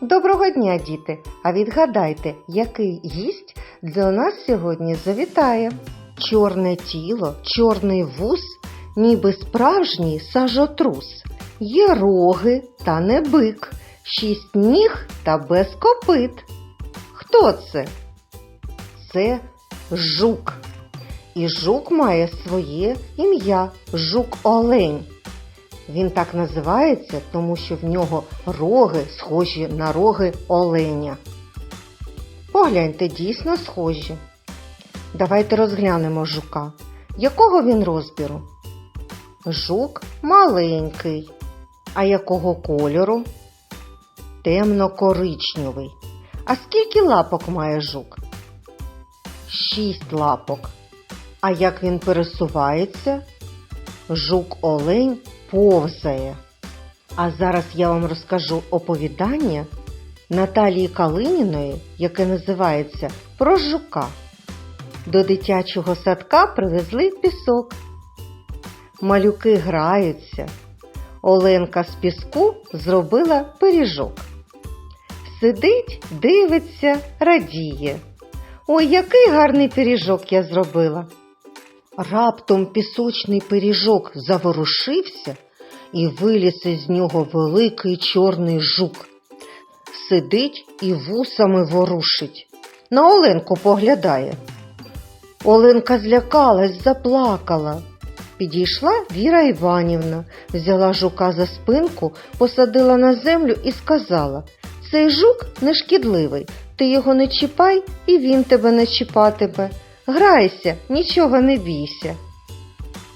Доброго дня, діти! А відгадайте, який гість до нас сьогодні завітає? Чорне тіло, чорний вус, ніби справжній сажотрус. Є роги та не бик, шість ніг та без копит. Хто це? Це жук. І жук має своє ім'я жук Олень. Він так називається, тому що в нього роги схожі на роги оленя. Погляньте, дійсно схожі. Давайте розглянемо жука. Якого він розміру? Жук маленький. А якого кольору? Темно-коричневий. А скільки лапок має жук? Шість лапок. А як він пересувається? Жук-олень повзає. А зараз я вам розкажу оповідання Наталії Калиніної, яке називається Про жука. До дитячого садка привезли пісок. Малюки граються. Оленка з піску зробила пиріжок. Сидить, дивиться, радіє. Ой, який гарний пиріжок я зробила. Раптом пісочний пиріжок заворушився і виліз із нього великий чорний жук. Сидить і вусами ворушить. На Оленку поглядає. Оленка злякалась, заплакала. Підійшла Віра Іванівна, взяла жука за спинку, посадила на землю і сказала Цей жук не шкідливий, ти його не чіпай, і він тебе не чіпатиме. Грайся, нічого не бійся.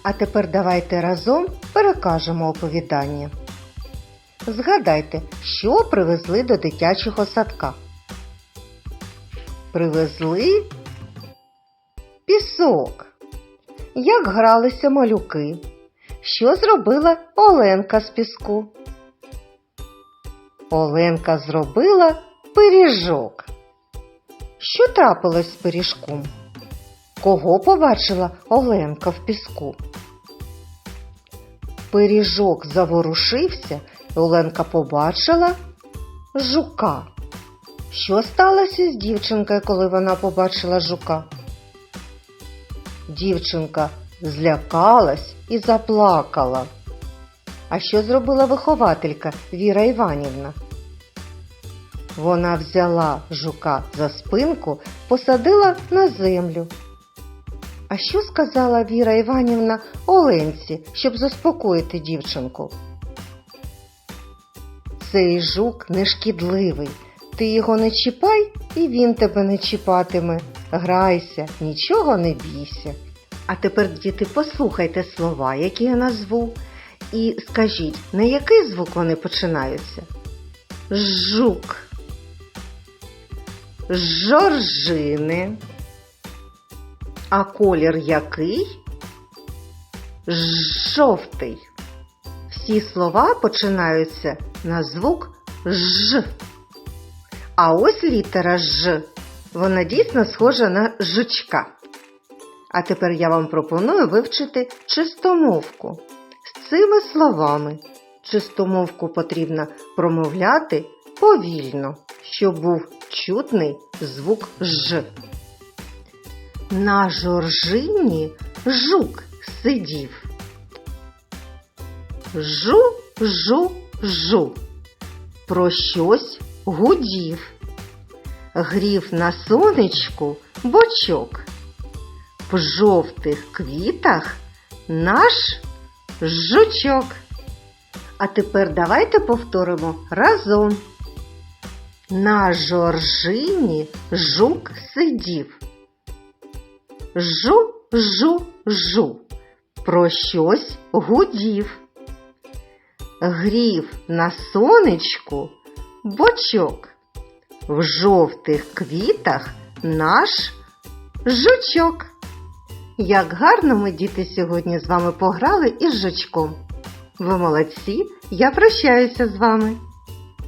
А тепер давайте разом перекажемо оповідання. Згадайте, що привезли до дитячого садка. Привезли пісок. Як гралися малюки? Що зробила Оленка з піску? Оленка зробила пиріжок. Що трапилось з пиріжком? Кого побачила Оленка в піску? Пиріжок заворушився, і Оленка побачила жука. Що сталося з дівчинкою, коли вона побачила жука? Дівчинка злякалась і заплакала. А що зробила вихователька Віра Іванівна? Вона взяла жука за спинку, посадила на землю. А що сказала Віра Іванівна Оленці, щоб заспокоїти дівчинку? Цей жук не шкідливий. Ти його не чіпай, і він тебе не чіпатиме. Грайся, нічого не бійся. А тепер, діти, послухайте слова, які я назву, і скажіть, на який звук вони починаються? Жук, жоржини. А колір який? Жовтий. Всі слова починаються на звук Ж. А ось літера Ж. Вона дійсно схожа на жучка. А тепер я вам пропоную вивчити чистомовку з цими словами. Чистомовку потрібно промовляти повільно, щоб був чутний звук Ж. На жоржині жук сидів. Жу, жу, жу. Про щось гудів. Грів на сонечку бочок. В жовтих квітах наш жучок. А тепер давайте повторимо разом. На жоржині жук сидів. Жу, жу, жу. Про щось гудів. Грів на сонечку бочок. В жовтих квітах наш жучок. Як гарно ми, діти, сьогодні з вами пограли із жучком. Ви молодці, я прощаюся з вами.